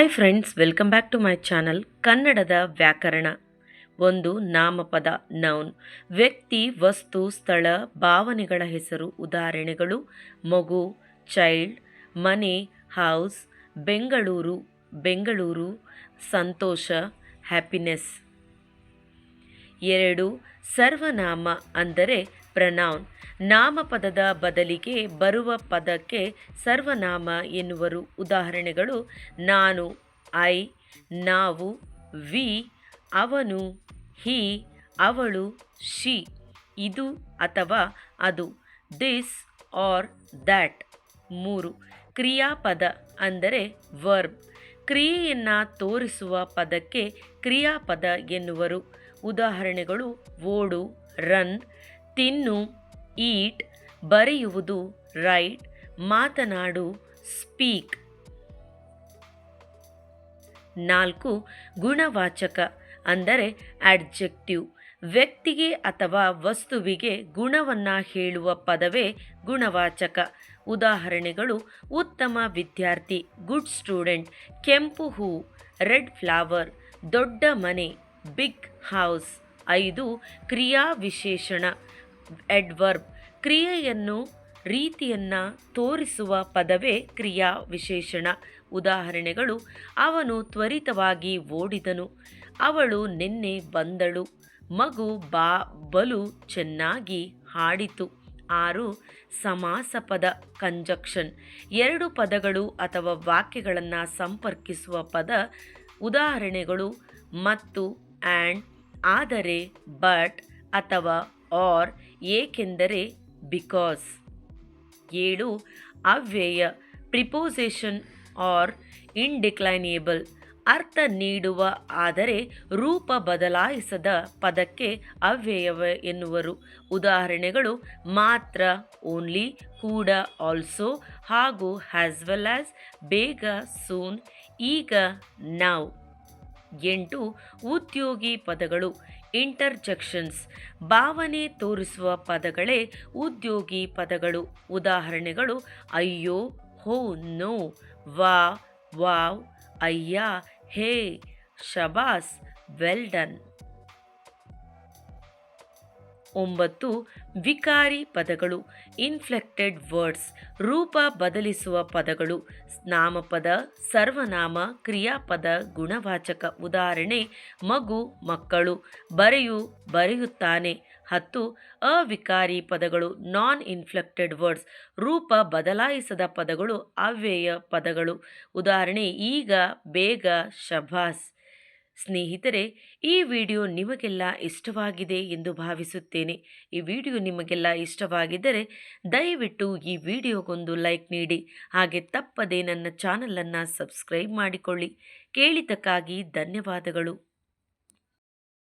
Hi friends welcome back to my channel ಕನ್ನಡದ ವ್ಯಾಕರಣ ಒಂದು ನಾಮಪದ ನೌನ್ ವ್ಯಕ್ತಿ, ವಸ್ತು, ಸ್ಥಳ, ಭಾವನೆಗಳ ಹೆಸರು, ಉದಾಹರಣೆಗಳು, ಮಗು ಚೈಲ್ಡ್ ಮನೆ ಹೌಸ್ ಬೆಂಗಳೂರು ಬೆಂಗಳೂರು, ಸಂತೋಷ ಹ್ಯಾಪಿನೆಸ್ ಎರಡು, ಸರ್ವನಾಮ ಅಂದರೆ ಪ್ರನೌನ್. ನಾಮಪದದ ಬದಲಿಗೆ ಬರುವ ಪದಕ್ಕೆ ಸರ್ವನಾಮ ಎನ್ನುವರು. ಉದಾಹರಣೆಗಳು, ನಾನು, ಐ, ನಾವು, ವಿ, ಅವನು, ಹಿ, ಅವಳು, ಶಿ. ಇದು ಅಥವಾ ಅದು. This or that. ಮೂರು. ಕ್ರಿಯಾಪದ ಅಂದರೆ ವರ್ಬ್. ಕ್ರಿಯೆಯನ್ನು ತೋರಿಸುವ ಪದಕ್ಕೆ ಕ್ರಿಯಾಪದ ಎನ್ನುವರು. ಉದಾಹರಣೆಗಳು, ಓಡು, ರನ್ ತಿನ್ನು, ಈಟ್, ಬರೆಯುವುದು, ರೈಟ್, ಮಾತನಾಡು, ಸ್ಪೀಕ್. ನಾಲ್ಕು, ಗುಣವಾಚಕ, ಅಂದರೆ ಅಡ್ಜೆಕ್ಟಿವ್. ವ್ಯಕ್ತಿಗೆ ಅಥವಾ ವಸ್ತುವಿಗೆ ಗುಣವನ್ನು ಹೇಳುವ ಪದವೇ ಗುಣವಾಚಕ. ಉದಾಹರಣೆಗಳು, ಉತ್ತಮ ವಿದ್ಯಾರ್ಥಿ, ಗುಡ್ ಸ್ಟೂಡೆಂಟ್, ಕೆಂಪು ಹೂ, ರೆಡ್ ಫ್ಲವರ್, ದೊಡ್ಡ ಮನೆ, ಬಿಗ್ ಹೌಸ್. ಐದು ಕ್ರಿಯಾ ವಿಶೇಷಣ ಎಡ್ವರ್ಬ್ ಕ್ರಿಯೆಯನ್ನು ರೀತಿಯನ್ನು ತೋರಿಸುವ ಪದವೇ ಕ್ರಿಯಾ ವಿಶೇಷಣ. ಉದಾಹರಣೆಗಳು, ಅವನು ತ್ವರಿತವಾಗಿ ಓಡಿದನು, ಅವಳು ನಿನ್ನೆ ಬಂದಳು, ಮಗು ಬಾ, ಬಲು ಚೆನ್ನಾಗಿ ಹಾಡಿತು. ಆರು ಸಮಾಸ ಪದ ಕಂಜಕ್ಷನ್ ಎರಡು ಪದಗಳು ಅಥವಾ ವಾಕ್ಯಗಳನ್ನು ಸಂಪರ್ಕಿಸುವ ಪದ ಉದಾಹರಣೆಗಳು, ಮತ್ತು ಆ್ಯಂಡ್ ಆದರೆ ಬಟ್ ಅಥವಾ ಆರ್ ಏಕೆಂದರೆ ಬಿಕಾಸ್ ಏಳು, ಅವ್ಯಯ ಪ್ರಿಪೋಸೇಷನ್ ಆರ್ ಇನ್ಡಿಕ್ಲೈನೇಬಲ್ ಅರ್ಥ ನೀಡುವ ಆದರೆ ರೂಪ ಬದಲಾಯಿಸದ ಪದಕ್ಕೆ ಅವ್ಯಯ ಎನ್ನುವರು. ಉದಾಹರಣೆಗಳು, ಮಾತ್ರ ಓನ್ಲಿ ಕೂಡ ಆಲ್ಸೋ ಹಾಗೂ ಹ್ಯಾಸ್ ವೆಲ್ ಆಸ್ ಬೇಗ ಸೂನ್ ಈಗ ನಾವು ಎಂಟು ಉದ್ಯೋಗಿ ಪದಗಳು ಇಂಟರ್ಜೆಕ್ಷನ್ಸ್ ಭಾವನೆ ತೋರಿಸುವ ಪದಗಳೇ ಉದ್ಯೋಗಿ ಪದಗಳು. ಉದಾಹರಣೆಗಳು, ಅಯ್ಯೋ, ಹೋ, ನೋ, ವಾ, ವಾವ್, ಅಯ್ಯ, ಹೇ, ಶಬಾಸ್, ವೆಲ್ ಡನ್. ಒಂಬತ್ತು ವಿಕಾರಿ ಪದಗಳು ಇನ್ಫ್ಲೆಕ್ಟೆಡ್ ವರ್ಡ್ಸ್ ರೂಪ ಬದಲಿಸುವ ಪದಗಳು, ನಾಮಪದ, ಸರ್ವನಾಮ, ಕ್ರಿಯಾಪದ, ಗುಣವಾಚಕ ಉದಾಹರಣೆ, ಮಗು, ಮಕ್ಕಳು, ಬರೆಯು, ಬರೆಯುತ್ತಾನೆ. ಹತ್ತು, ಅವಿಕಾರಿ ಪದಗಳು ನಾನ್ ಇನ್ಫ್ಲೆಕ್ಟೆಡ್ ವರ್ಡ್ಸ್ ರೂಪ ಬದಲಾಯಿಸದ ಪದಗಳು, ಅವ್ಯಯ ಪದಗಳು. ಉದಾಹರಣೆ, ಈಗ, ಬೇಗ, ಶಭಾಸ್. ಸ್ನೇಹಿತರೆ, ಈ ವಿಡಿಯೋ ನಿಮಗೆಲ್ಲ ಇಷ್ಟವಾಗಿದೆ ಎಂದು ಭಾವಿಸುತ್ತೇನೆ. ಈ ವಿಡಿಯೋ ನಿಮಗೆಲ್ಲ ಇಷ್ಟವಾಗಿದ್ದರೆ, ದಯವಿಟ್ಟು ಈ ವಿಡಿಯೋಗೊಂದು ಲೈಕ್ ನೀಡಿ. ಹಾಗೆ ತಪ್ಪದೆ ನನ್ನ ಚಾನಲನ್ನು ಸಬ್ಸ್ಕ್ರೈಬ್ ಮಾಡಿಕೊಳ್ಳಿ. ಕೇಳಿದ್ದಕ್ಕಾಗಿ ಧನ್ಯವಾದಗಳು.